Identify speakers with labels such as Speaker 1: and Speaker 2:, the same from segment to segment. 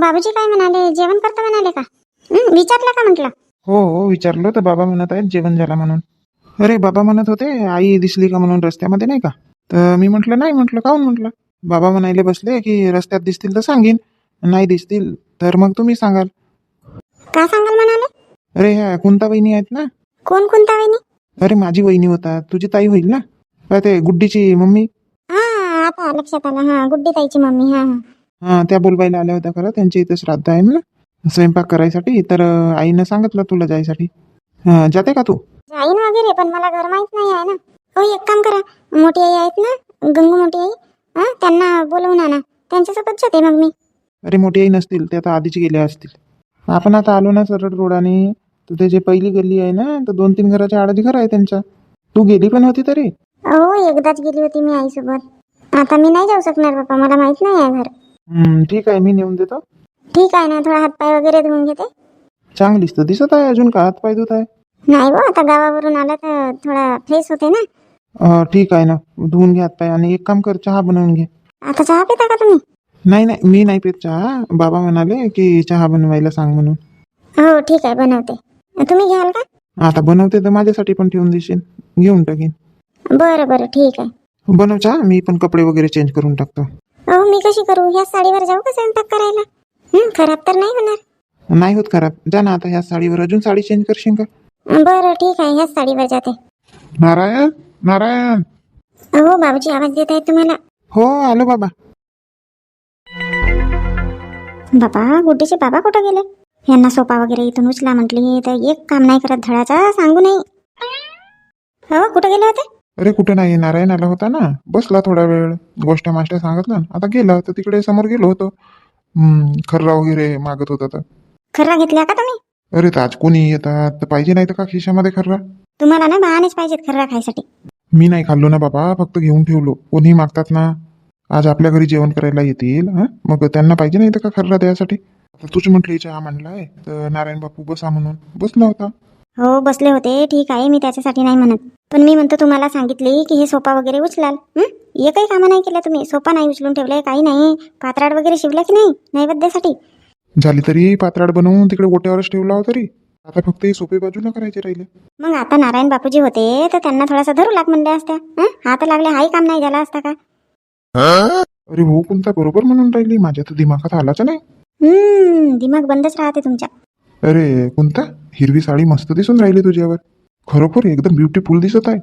Speaker 1: बाबूजी काय म्हणाले? जेवण करतो म्हणाले का? हं, विचारलं का म्हटलं?
Speaker 2: हो हो विचारलं तर बाबा म्हणत आहेत जेवण झाला म्हणून. अरे बाबा म्हणत होते आई दिसली का म्हणून रस्त्यामध्ये नाही का? तर मी म्हटलं नाही म्हटलं काहून म्हटलं? बाबा म्हणायले बसले की रस्त्यात दिसतील तर सांगेन. नाही दिसतील तर मग तुम्ही सांगाल.
Speaker 1: का सांगाल म्हणाले?
Speaker 2: अरे ह्या कोणता वहिनी आहेत ना.
Speaker 1: कोण कोणता वहिनी
Speaker 2: अरे माझी वहिनी होता तुझी ताई होईल ना? काय ते गुड्डीची मम्मी?
Speaker 1: हा आता लक्षात आलं. हा गुड्डी ताईची मम्मी हा हा.
Speaker 2: हा त्या बोलवायला आल्या होत्या खरं. त्यांच्या इथं श्राद्ध आहे ना स्वयंपाक करायसाठी. तर आईनं सांगितलं तुला जायसाठी. हा, जाते का तू?
Speaker 1: जाईन वगैरे पण मला घर माहीत नाही आहे ना. हो एक काम करा. मोठी आई आहेत ना गंगू मोठी आई हा त्यांना बोलवून आणा. त्यांच्यासोबत जाते मग मी.
Speaker 2: अरे मोठी आई नसतील ते आता आधीच गेले असतील. आपण आता आलो ना सरळ रोडाने तर ते जे पहिली गल्ली आहे ना तर दोन तीन घराच्या आडाची घर आहे त्यांच्या. तू गेली पण होती तरी?
Speaker 1: हो एकदाच गेली होती मी आईसोबत. आता मी नाही जाऊ शकणार बाप्पा मला माहीत नाही आहे घर.
Speaker 2: हम्म, ठीक आहे मी नेऊन देतो.
Speaker 1: ठीक आहे ना थोडा हातपाय वगैरे धुवून घेते.
Speaker 2: चांगलीच तर दिसत आहे अजून का हात पाय धुत आहे?
Speaker 1: नाही हो आता गावावरून आला तर थोडा फ्रेश होते ना.
Speaker 2: अं, ठीक आहे ना धुवून घे हात पाय आणि एक काम कर चहा बनवून घे.
Speaker 1: आता चहा पिता का तुम्ही?
Speaker 2: नाही नाही मी नाही पित चहा. बाबा म्हणाले की चहा बनवायला सांग म्हणून.
Speaker 1: हो ठीक आहे बनवते. तुम्ही घ्याल का?
Speaker 2: आता बनवते तर माझ्यासाठी पण ठेवून देशील. घेऊन टाकीन.
Speaker 1: बरं बरं ठीक आहे.
Speaker 2: बनव चहा मी पण कपडे वगैरे चेंज करून टाकतो.
Speaker 1: अहो मी कशी करू? ह्या साडीवर जाऊ का स्वयंपाक करायला? हं, खराब तर नाही होणार.
Speaker 2: नाही होत खराब. जा ना आता ह्या साडीवर अजून साडी चेंज करशील का
Speaker 1: बरं ठीक आहे ह्याच साडीवर जाते.
Speaker 2: नारायण नारायण.
Speaker 1: अहो बाबूजी आवाज देत आहेत तुम्हाला?
Speaker 2: हो आलो बाबा.
Speaker 1: बाबा गुड्डीचे बाबा कुठं गेले? यांना सोपा वगैरे इथून उचला म्हटली तर एक काम नाही करत धडाचा सांगू नाही. हो कुठं गेले होते?
Speaker 2: अरे कुठे नाही? नारायण आला होता ना. बसला थोडा वेळ. गोष्ट माष्ट सांगितलं आता गेला तर तिकडे समोर गेलो होतो. हम्म, खर्रा वगैरे मागत होता तर.
Speaker 1: खर्रा घेतल्या का तुम्ही?
Speaker 2: अरे तर आज कोणी येतात? तर पाहिजे नाही तर का खिशामध्ये खर्रा?
Speaker 1: तुम्हाला ना बहानेच पाहिजेत खर्रा खायसाठी.
Speaker 2: मी नाही खाल्लो ना बाबा. फक्त घेऊन ठेवलो. कोणी मागतात ना. आज आपल्या घरी जेवण करायला येतील हं? मग त्यांना पाहिजे नाही तर का खर्रा द्यासाठी? तूच म्हटली चहा मांडलाय. तर नारायण बापू बसा म्हणून. बसला होता.
Speaker 1: हो बसले होते. ठीक आहे मी त्याच्यासाठी नाही म्हणत. पण मी म्हणतो तुम्हाला सांगितले की हे सोपा वगैरे उचलाल. हं? एकही कामं नाही केलं तुम्ही. सोपा नाही उचलून ठेवलंय काही नाही. पात्राड वगैरे शिवला की नाही नैवेद्यासाठी?
Speaker 2: झाली तरी पात्राड बनवून तिकडे गोट्यावरच ठेवला हो तरी. आता फक्त हे सोपे बाजूला करायचे राहिले.
Speaker 1: मग आता नारायण बापूजी होते तर त्यांना थोडासा धरू लाग म्हणल्या असत्या. हं? हात लागले हाही काम नाही झाला असता का?
Speaker 2: अरे हो कोणता बरोबर म्हणून राहिली? माझ्या तर दिमागात आलाच नाही.
Speaker 1: हम्म दिमाग बंदच राहते तुमच्या.
Speaker 2: अरे कोणता हिरवी साडी मस्त दिसून राहिली तुझ्यावर. खरोखर एकदम ब्युटीफुल दिसत आहे.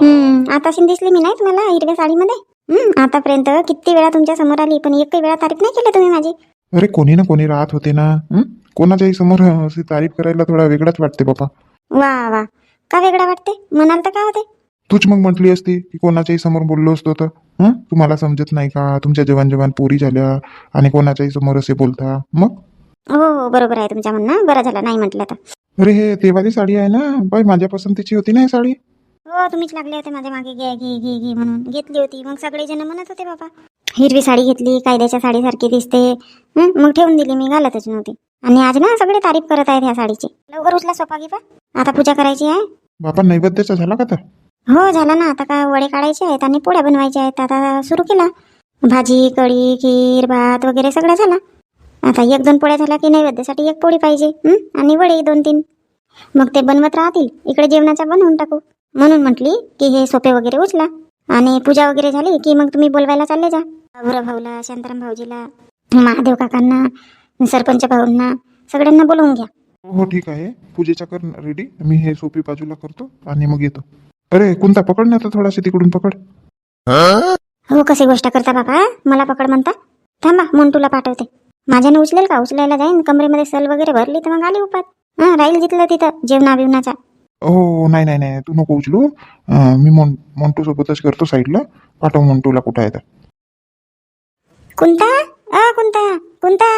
Speaker 1: हम्म आताशी दिसली मी नाही तुम्हाला हिरव्या साडीमध्ये? हम्म आतापर्यंत किती वेळा तुमच्यासमोर आली पण एकही वेळा तारीफ नाही केली तुम्ही माझी.
Speaker 2: अरे कोणी ना कोणी राहत होते ना हं? कोणाच्याही समोर अशी तारीफ करायला थोडा वेगळाच वाटते बाबा.
Speaker 1: वा वा. का वेगळा वाटते? म्हणाल तर का होते?
Speaker 2: तूच मग म्हटली असती की कोणाच्याही समोर बोललो असतो तर हं? तुम्हाला समजत नाही का? तुमच्या जवान जवान पोरी झाल्या आणि कोणाच्याही समोर असे बोलता. मग?
Speaker 1: हो हो बरोबर आहे तुमच्या म्हणणं. बरं झालं नाही म्हटलं तर.
Speaker 2: अरे हे तेवाली साडी आहे ना? बाई माझ्या पसंतीची होती ना ही साडी?
Speaker 1: हो तुम्हीच लागले होते माझ्या मागे. घे घे घे घे म्हणून घेतली होती. मग सगळे जण म्हणत होते बाबा हिरवी साडी घेतली कायद्याच्या साडीसारखी दिसते. हं, मग ठेवून दिली मी घालतच नव्हती. आणि आज ना सगळे तारीफ करत आहेत ह्या साडीची. लवकर उचला सोपा घे आता पूजा करायची आहे.
Speaker 2: बाबा नैवेद्याचा झाला का तर?
Speaker 1: हो झाला ना. आता का वडे काढायचे आहेत आणि पोळ्या बनवायच्या आहेत. आता सुरू केला. भाजी कढी खीर भात वगैरे सगळं झाला. आता एक दोन पोळ्या झाल्या की नैवेद्यासाठी एक पोळी पाहिजे? आणि वडे दोन तीन. मग ते बनवत राहतील. इकडे जेवणाच्या बनवून टाकू. म्हणून म्हटली की हे सोपे वगैरे उचला. आणि पूजा वगैरे झाली की मग तुम्ही बोलवायला चालले जा. भाऊराव भाऊला शांताराम भाऊजीला महादेव काकांना सरपंच भाऊंना सगळ्यांना बोलवून घ्या.
Speaker 2: हो ठीक आहे. पूजेचा कर रेडी मी हे सोपी बाजूला करतो आणि मग येतो. अरे कोणता पकड ना आता थोडासा तिकडून पकड.
Speaker 1: हो कशी गोष्ट करता बाबा? मला पकड म्हणता. थांबा मोंटूला पाठवते. माझ्यानं उचलेल का? उचलायला जाईन. कमरेमध्ये सल वगैरे भरली तर मग आली उपात. हा राहील जिथलं तिथं जेवणा बिवणाचा
Speaker 2: हो नाही नाही नाही. तू नको उचलू. अं, मी मोन मोंटू सोबतच करतो साईडला. पाठव मोंटूला कुठं आहे तर.
Speaker 1: कुंता? अ कुंता. कुंता.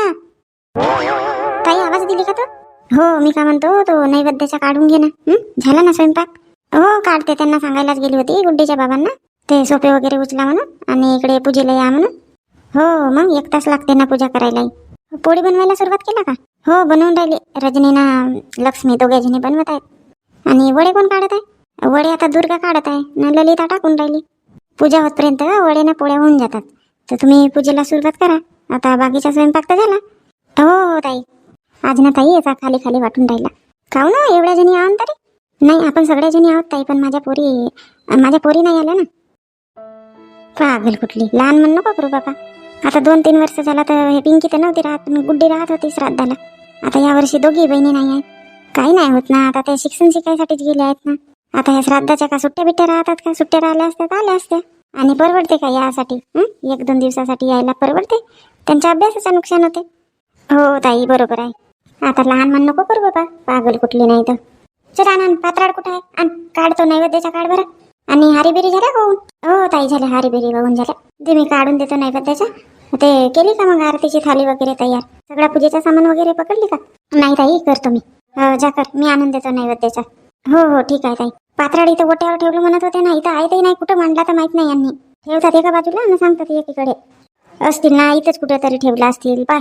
Speaker 1: ताई आवाज दिली का तो? हो मी का म्हणतो तो नैवेद्याचा काढून घे ना. हं? झाला ना स्वयंपाक? हो काढते. त्यांना सांगायलाच गेली होती गुड्डीच्या बाबांना. ते सोपे वगैरे उचला म्हणून आणि इकडे पूजेला या म्हणून. हो मग एक तास लागते ना पूजा करायला पोळी बनवायला सुरुवात केला का? हो बनवून राहिली. रजनीना लक्ष्मी दोघेजणी बनवत आहेत. आणि वडे कोण काढत आहे? वडे आता दुर्गा काढत आहे. ना ललिता टाकून राहिली. पूजा होतपर्यंत वडे ना पोळ्या होऊन जातात. तर तुम्ही पूजेला सुरुवात करा. आता बाकीचा स्वयंपाक तर झाला. हो हो ताई. आज ना ताई याचा खाली खाली वाटून राहिला. खाऊ ना एवढ्या जणी आहोत तरी. नाही आपण सगळ्या जणी आहोत ताई पण माझ्या पोरी माझ्या पोरी नाही आल्या ना. पागल कुठली. लहान म्हण नको करू बाबा आता दोन तीन वर्ष झाला तर हे पिंकी तर नव्हती राहत पण गुड्डी राहत होती श्राद्धाला. आता या वर्षी दोघी बहिणी नाही आहेत. काही नाही होत ना आता ते शिक्षण शिकायसाठीच गेले आहेत ना. आता ह्या श्राद्धाच्या का सुट्ट्या बिट्ट्या राहतात का? सुट्ट्या राहिल्या असतात आल्या असत्या. आणि परवडते का यासाठी? एक दोन दिवसासाठी यायला परवडते? त्यांच्या अभ्यासाचं नुकसान होते. हो ताई बरोबर आहे. आता लहान मान नको करू बाबा. पागल कुठली नाही तर. चल आण पात्राड कुठं आहे? आण काढतो नैवेद्याचा काढ बरं आणि हारीबेरी झाल्या होऊन? हो ताई झाल्या. हारीबेरी बघून झाल्या. ते मी काढून देतो नैवेद्याचा ते केली का मग आरतीची थाली वगैरे तयार? सगळ्या पूजेचा सामान वगैरे पकडली का? नाही ताई करतो मी. हो जा कर. मी आणून देतो नैवेद्याचा. हो हो ठीक आहे ताई. पात्राडी तर ओट्यावर ठेवलं म्हणत होते ना इथं आहे नाही कुठं मांडला तर माहीत नाही यांनी. ठेवतात एका बाजूला ना सांगतात एकीकडे. असतील ना इथंच कुठेतरी ठेवला असतील. पाय.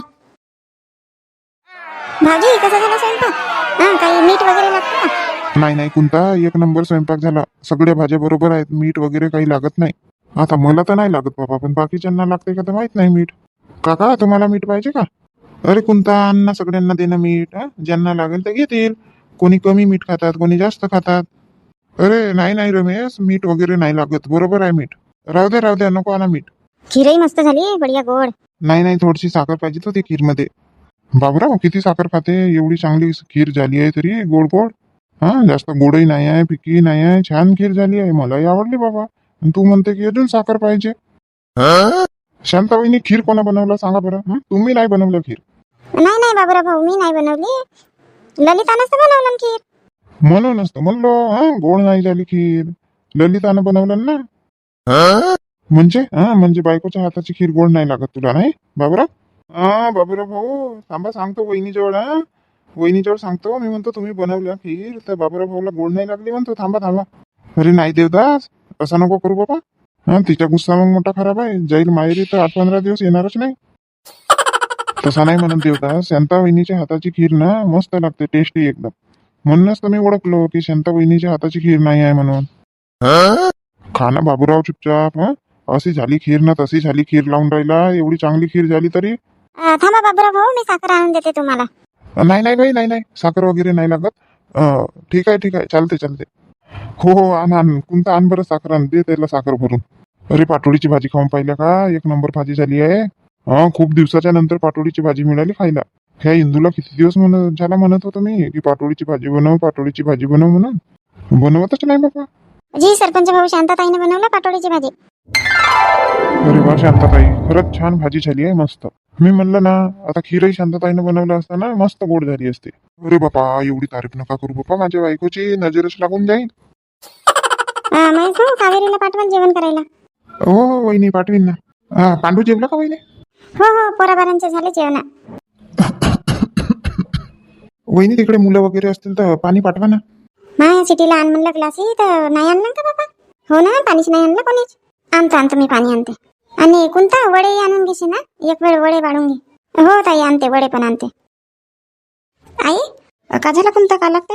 Speaker 1: भाजी कसा झाला स्वयंपाक? हा काही मीठ वगैरे लागतं का
Speaker 2: नाही नाही कोणता एक नंबर स्वयंपाक झाला. सगळ्या भाज्या बरोबर आहेत. मीठ वगैरे काही लागत नाही. आता मला तर नाही लागत बाबा पण बाकीच्यांना लागते का तर माहीत नाही मीठ. काका तुम्हाला मीठ पाहिजे का? अरे कोणता अन्न सगळ्यांना देणं मीठ? ज्यांना लागेल ते घेतील. कोणी कमी मीठ खातात कोणी जास्त खातात. अरे नाही नाही रमेश मीठ वगैरे नाही लागत. बरोबर आहे मीठ. राहू द्या राहू द्या नको आणा मीठ.
Speaker 1: खीरही मस्त झाली बढिया गोड.
Speaker 2: नाही नाही थोडीशी साखर पाहिजे होती खीरमध्ये. बाबराव किती साखर खाते? एवढी चांगली खीर झाली आहे तरी गोड गोड हा जास्त गोडही नाही आहे फिकी नाही आहे छान खीर झाली आहे. मलाही आवडली बाबा. आणि तू म्हणते की अजून साखर पाहिजे. शांताबाईनी खीर कोणा बनवलं सांगा बरं हं? तुम्ही नाही बनवलं खीर.
Speaker 1: नाही नाही बाबूराव भाऊ मी नाही बनवली. ललितानंच तर बनवलं ना खीर?
Speaker 2: म्हणूनच तर म्हणलो हा गोड नाही झाली खीर. ललितानं बनवलं ना. म्हणजे? हा म्हणजे बायकोच्या हाताची खीर गोड नाही लागत तुला नाही? बाबरा हा बाबूराव भाऊ थांबा सांगतो वहिनीजवळ हा. वहिनीजवळ सांगतो मी म्हणतो तुम्ही बनवल्या खीर तर बाबूराव भाऊला गोड नाही लागली म्हणतो थांबा थांबा. अरे नाही देवदास असं नको करू बाबा? हा तिचा गुस्सा मग मोठा खराब आहे. जाईल माहेरी तर आठ पंधरा दिवस येणारच नाही. तसा नाही म्हणत देवदास. शांता वहिनीच्या हाताची खीर ना मस्त लागते टेस्टी एकदम. म्हणूनच तर मी ओळखलो की शांता वहिनीच्या हाताची खीर नाही आहे म्हणून. खाना बाबूराव चुपचाप हं? अशी झाली खीर ना तशी झाली खीर लावून राहिला. एवढी चांगली खीर झाली तरी?
Speaker 1: थांबा बाबूराव भाऊ मी साखर आणून देते तुम्हाला.
Speaker 2: नाही नाही नाही नाही. साखर वगैरे नाही लागत. अं, ठीक आहे ठीक आहे. चालते चालते. हो हो आण आण. कोणता आण बरं साखर आण. दे त्याला साखर भरून. अरे पाटोळीची भाजी खाऊन पाहिल्या का? एक नंबर भाजी झाली आहे. हा खूप दिवसाच्या नंतर पाटोळीची भाजी मिळाली खायला. ह्या इंदूला किती दिवस म्हणत झाला म्हणत होतो मी की पाटोळीची भाजी बनव पाटोळीची भाजी बनव म्हणून. बनवतच नाही बाबा.
Speaker 1: जी सरपंच भाऊ शांताताईने बनवलं पाटोळीची भाजी.
Speaker 2: अरे वा शांताताई. खरंच छान भाजी झाली आहे मस्त. मी म्हणलं ना आता खीरही शांताताईनं बनवलं असताना मस्त गोड झाली असते. अरे बापा एवढी तारीफ नका करू बापा माझ्या बायकोची नजरच लागून जाईल
Speaker 1: महेश भाऊ कावेरीला पाठवाल जेवण करायला.
Speaker 2: हो हो वहिनी पाठवीन ना. हा पांडू जेवला का वहिनी?
Speaker 1: हो हो पोराबारांचे झाले जेवण.
Speaker 2: वहिनी तिकडे मुलं वगैरे असतील तर पाणी पाठवा ना.
Speaker 1: माया सिटीला आण म्हणलं ग्लासी तर नाही आणलं का बाबा? हो ना पाणीच नाही आणलं कोणीच? आणतो आणतो मी पाणी आणते. आणि कोणता वडे आणून घेशील ना? एक वेळ वडे वाढून घे. हो ताई आणते वडे पण आणते. आई? अ, का झाला कोणता का लागते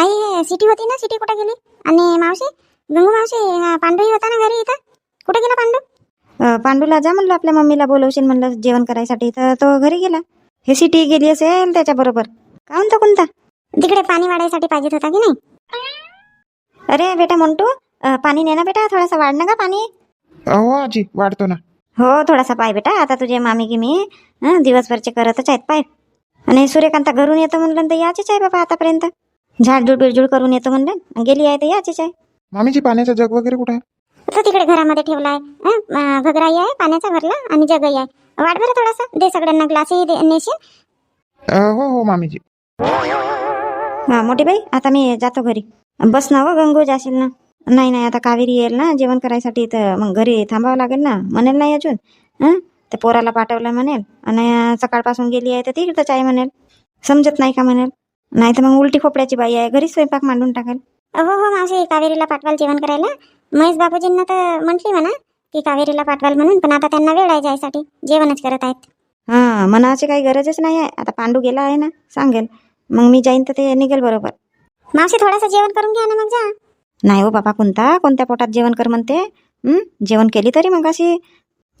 Speaker 1: आई हे सिटी होती ना सिटी कुठे गेली? आणि मावशी? गंगू मावशी हा पांडूही होता ना घरी इथं? कुठे गेला पांडू?
Speaker 3: पांडूला जा म्हणलं आपल्या मम्मीला बोलवशील म्हणलं जेवण करायसाठी. तर तो घरी गेला. हे सिटी गेली असेल त्याच्या बरोबर. का म्हणतो कोणता?
Speaker 1: तिकडे पाणी वाढायसाठी पाहिजेत होता की नाही?
Speaker 3: अरे बेटा मोंटू अ, पाणी ने ना बेटा थोडासा वाढ ना का पाणी?
Speaker 2: हो आजी वाढतो ना.
Speaker 3: हो थोडासा पाय बेटा आता तुझे मामी की मी हं, दिवसभरचे करतच आहेत पाय. आणि सूर्यकांता घरून येतो म्हणलं तर याचीच आहे बाबा आतापर्यंत. झाडझूड बिडझूड करून येतो म्हणलं. गेली आहे तर याचीच आहे.
Speaker 2: मामीची पाण्याचं जग वगैरे कुठे आहे?
Speaker 1: तो तिकडे घरामध्ये ठेवलाय. हं? अं, घगराई आहे पाण्याचा भरला आणि जगही आहे. वाढ बरं थोडासा. दे सगळ्यांना ग्लासही दे नेशील?
Speaker 2: अं, हो हो मामीजी.
Speaker 3: हा मोठी बाई आता मी जातो घरी. बस ना हो गंगू जाशील ना. नाही नाही आता कावेरी येईल ना जेवण करायसाठी तर मग घरी थांबावं लागेल ना. म्हणेल नाही अजून. हं? ते पोराला पाठवलं म्हणेल आणि सकाळपासून गेली आहे तर तिकडंच आहे म्हणेल. समजत नाही का म्हणेल? नाही तर मग उलटी खोपड्याची बाई आहे. घरीच स्वयंपाक मांडून टाकेल.
Speaker 1: हो हो मावशी कावेरीला पाठवाल जेवण करायला? महेश बाबूजींना तर म्हटली म्हणा की कावेरीला पाठवाल म्हणून पण आता त्यांना वेळ आहे जायसाठी. जेवणच करत आहेत.
Speaker 3: हां मनाची काही गरजच नाही आहे. आता पांडू गेला आहे ना सांगेल. मग मी जाईन तर ते निघेल बरोबर.
Speaker 1: मावशी थोडंसं जेवण करून घ्या ना मग जा.
Speaker 3: नाही हो बाबा कोणता? कोणत्या पोटात जेवण कर म्हणते? हं? जेवण केली तरी मग अशी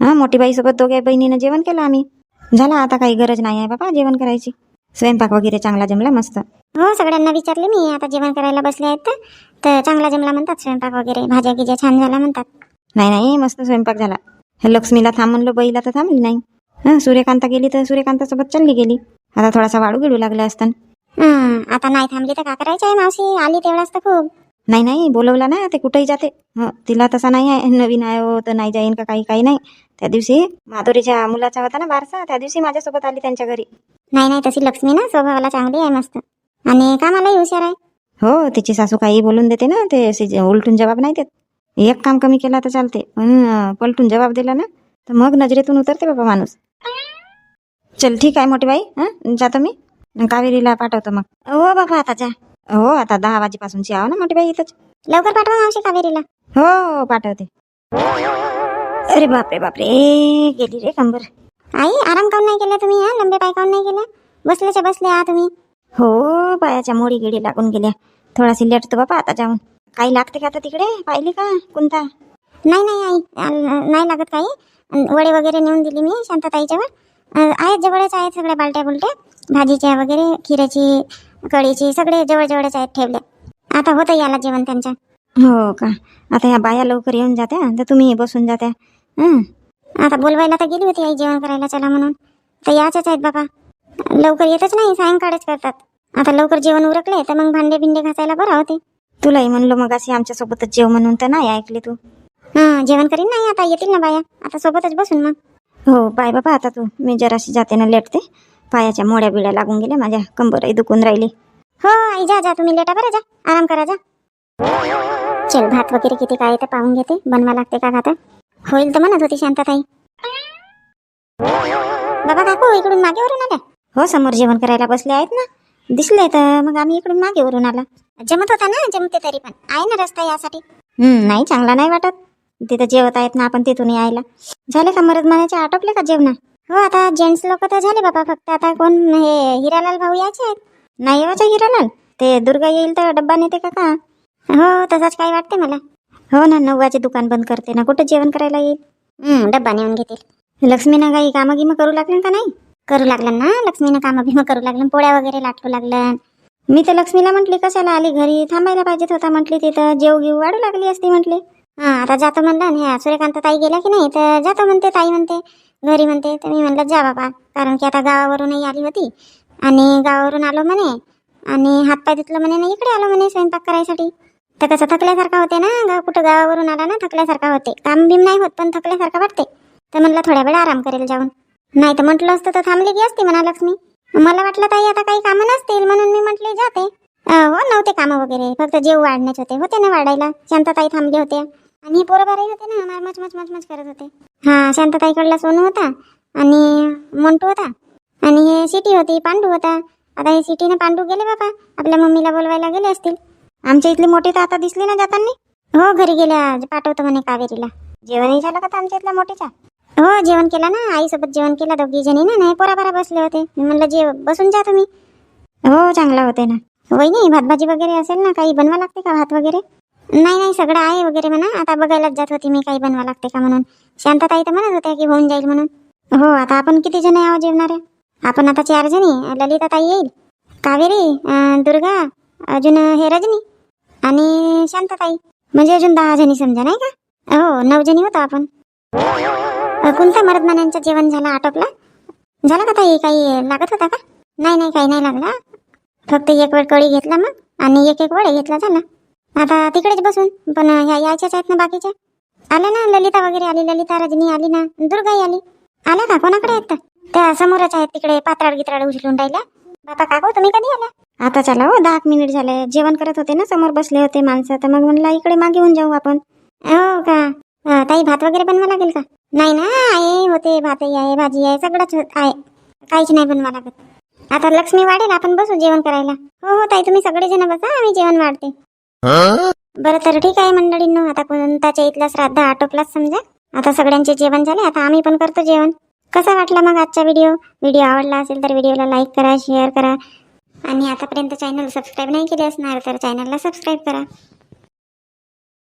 Speaker 3: हां मोठी बाईसोबत दोघे बहिणीनं जेवण केलं आम्ही. झाला आता काही गरज नाही आहे बाबा जेवण करायची. स्वयंपाक वगैरे चांगला जमला मस्त.
Speaker 1: हो सगळ्यांना विचारले मी आता जेवण करायला बसले आहेत तर. तर चांगला जमला म्हणतात स्वयंपाक वगैरे भाज्या गिज्या छान झाला म्हणतात.
Speaker 3: नाही नाही मस्त स्वयंपाक झाला. लक्ष्मीला थांब म्हणलं बाईला तर थांबली नाही. हां सूर्यकांता गेली तर सूर्यकांतासोबत चालली गेली. आता थोडासा वाळू गिळू लागला असताना.
Speaker 1: हं, आता नाही थांबली तर का करायचं आहे मावशी? आली तेवढाच तर खूप.
Speaker 3: नाही नाही बोलवला ना ते कुठेही जाते. हं, तिला तसा नाही आहे नवीन आहे हो तर नाही जाईन का काही काही नाही. त्या दिवशी माधुरीच्या मुलाचा होता ना बारसा त्या दिवशी माझ्यासोबत आली त्यांच्या घरी.
Speaker 1: नाही नाही तशी लक्ष्मी ना स्वभावाला चांगली आहे मस्त. आणि कामालाही हुशार आहे.
Speaker 3: हो तिची सासू काही बोलून देते ना ते अशी उलटून जबाब नाही देत. एक काम कमी केला तर चालते पण अं, पलटून जबाब दिला ना तर मग नजरेतून उतरते बाबा माणूस. चल ठीक आहे मोठी बाई हं जातो मी. कावेरीला पाठवतो मग.
Speaker 1: हो बाबा आता जा.
Speaker 3: हो आता दहा वाजेपासूनची आहो ना मोठी बाई इथंच.
Speaker 1: लवकर पाठवा मावशी कावेरीला.
Speaker 3: हो हो पाठवते. अरे बापरे बापरे. गेली रे कंबर.
Speaker 1: आई आराम काऊन नाही केला तुम्ही हा? लंबे पाय काऊन नाही केले? बसल्याच्या बसले आ तुम्ही.
Speaker 3: हो पायाच्या मोडी गिडी लागून गेल्या. थोडाशी लेटतो बाबा आता जाऊन. काही लागते का आता तिकडे? पाहिली का? कोणता
Speaker 1: नाही नाही आई. नाही लागत काही. वडे वगैरे नेऊन दिली मी शांतताईच्यावर. आहेत जवळच आहेत सगळ्या बालट्या बुलट्या भाजीच्या वगैरे खिऱ्याची कढीची सगळे जवळ जवळच आहेत ठेवले. आता होतं याला जेवण त्यांच्या
Speaker 3: हो का? आता ह्या बाया लवकर येऊन जात्या तर तुम्ही बसून जात्या. हं?
Speaker 1: आता बोलवायला तर गेली होती आई जेवण करायला चला म्हणून. तर याच्याच आहेत बाबा. लवकर येतच नाही सायंकाळच करतात. आता लवकर जेवण उरकले तर मग भांडे बिंडे घासायला बरं होते.
Speaker 3: तुलाही म्हणलो मग अशी आमच्यासोबतच जेव म्हणून तर नाही ऐकली तू.
Speaker 1: हां जेवण करीन नाही आता येतील ना बाया. आता सोबतच बसून मग.
Speaker 3: हो पाय बाबा आता तू. मी जराशी जाते ना लेटते. पायाच्या मोड्या बिड्या लागून गेल्या माझ्या कंबरही दुखून राहिली.
Speaker 1: हो आई जा जा तुम्ही लेटा बरं जा आराम करा जा. चल भात वगैरे किती काय तर पाहून घेते बनवा लागते का खाता होईल तर म्हणत होती शांतताई. बाबा काकू इकडून मागे वरून आल्या?
Speaker 3: हो समोर जेवण करायला बसले आहेत ना. दिसले तर मग आम्ही इकडून मागे वरून आला.
Speaker 1: जमत होता ना जमते तरी पण. आहे ना रस्ता यासाठी?
Speaker 3: नाही चांगला नाही वाटत. तिथं जेवत आहेत ना आपण तिथून यायला झाले का मरद मानाचे आटोपले का जेवण
Speaker 1: हो आता जेंट्स लोक तर झाले बाबा फक्त आता कोण हे हिरालाल भाऊ यायचे आहेत.
Speaker 3: नाही हो येवायचं हिरालाल. ते दुर्गा येईल तर डब्बा नेते का का?
Speaker 1: हो तसंच काही वाटते मला.
Speaker 3: हो ना नऊ वाजे दुकान बंद करते ना कुठं जेवण करायला येईल?
Speaker 1: डब्बा नेऊन घेतील.
Speaker 3: लक्ष्मीनं काही कामं गिमं करू लागले का नाही?
Speaker 1: करू लागलं ना लक्ष्मीनं कामं बिमं करू लागलं पोळ्या वगैरे लाटू लागलं.
Speaker 3: मी तर लक्ष्मीला म्हटली कशाला आली घरी? थांबायला पाहिजेत होता म्हटली तिथं. जेव घेऊ वाढू लागली असती म्हटली.
Speaker 1: हा आता जातो म्हणलं ह्या सूर्यकांत ताई गेल्या की नाही? तर जातो म्हणते ताई म्हणते. घरी म्हणते तर मी म्हणलं जा बाबा. कारण की आता गावावरूनही आली होती. आणि गावावरून आलो म्हणे. आणि हातपाय धुतलं म्हणे ना इकडे आलो म्हणे स्वयंपाक करायसाठी. तर कसं थकल्यासारखा होते ना. गाव कुठं गावावरून आला ना थकल्यासारखा होते. काम बीम नाही होत पण थकल्यासारखा वाटते. तर म्हणलं थोड्या वेळ आराम करेल जाऊन. नाही तर म्हटलं असतं तर थांबली की असती म्हणा लक्ष्मी. मला वाटलं ताई आता काही कामं नसतील. म्हणून मी म्हटले जाते. हो नव्हते कामं वगैरे. फक्त जेव वाढण्याचे होते. होते ना वाढायला. शांतताई थांबले होते. आणि हे पोरं बाराही होते ना मच मच मच मच करत होते. हा शांतताईकडला सोनू होता आणि मोंटू होता. आणि हे सिटी होती पांडू होता. आता हे सिटीने पांडू गेले बाबा आपल्या मम्मीला बोलवायला गेले असतील.
Speaker 3: आमच्या इथली मोठी तर आता दिसली ना जाताना.
Speaker 1: हो घरी गेल्या पाठवतो म्हणे कावेरीला.
Speaker 3: जेवणही झालं का आमच्या इथल्या मोठेच्या?
Speaker 1: हो जेवण केलं ना. आईसोबत जेवण केलं. दोघी जणी ना नाही पोरा बसले होते. मी म्हणलं जेव बसून जा तुम्ही.
Speaker 3: हो चांगला होते ना.
Speaker 1: वहिनी भात भाजी वगैरे असेल ना काही बनवा लागते का भात वगैरे? नाही नाही सगळं आहे वगैरे म्हणा. आता बघायलाच जात होती मी काही बनवा लागते का म्हणून. शांतताई तर म्हणत होत्या की होऊन जाईल म्हणून. हो आता आपण किती जण आहो आहे आपण आता चार जणी. ललिता ताई येईल. कावेरी दुर्गा अजून हे रजनी आणि शांतताई. म्हणजे अजून दहा जणी समजा नाही का? हो नऊ जणी होतो आपण. कोणत्या मरदमान्यांचं जेवण झालं आटोपला? झालं का ताई? काही लागत होता का? नाही नाही काही नाही लागला. फक्त एक वेळ कळी घेतला मग आणि एक एक वडे घेतला झाला. आता तिकडेच बसून. पण ह्या यायच्याच आहेत ना बाकीच्या? आल्या ना ललिता वगैरे आली ललिता रजनी आली ना दुर्गाई आली. आल्या का? कोणाकडे आहेत त्या? त्या समोरच आहेत तिकडे पात्राड गित्राड उचलून राहिल्या. बाबा काको तुम्ही कधी आल्या?
Speaker 3: आता चला हो दहा मिनिट झाले. जेवण करत होते ना समोर बसले होते माणसं. तर मग म्हणलं इकडे मागे होऊन जाऊ आपण.
Speaker 1: हो का? ताई भात वगैरे बनवा लागेल का? नाही ना आहे होते भातही आहे भाजी आहे सगळंच आहे. काहीच नाही बनवा लागत. आता लक्ष्मी वाढेल आपण बसू जेवण करायला. हो हो ताई तुम्ही सगळेजण बसा आम्ही जेवण वाढते. बरं तर ठीक आहे मंडळींनो. आता कोणताच्या इथला श्राद्ध आटोपलाच समजा. आता सगळ्यांचे जेवण झाले. आता आम्ही पण करतो जेवण. कसा वाटला मग आजचा व्हिडिओ व्हिडिओ आवडला असेल तर व्हिडिओला लाईक करा शेअर करा. आणि आतापर्यंत चॅनल सबस्क्राईब नाही केले असणार तर चॅनलला सबस्क्राईब करा.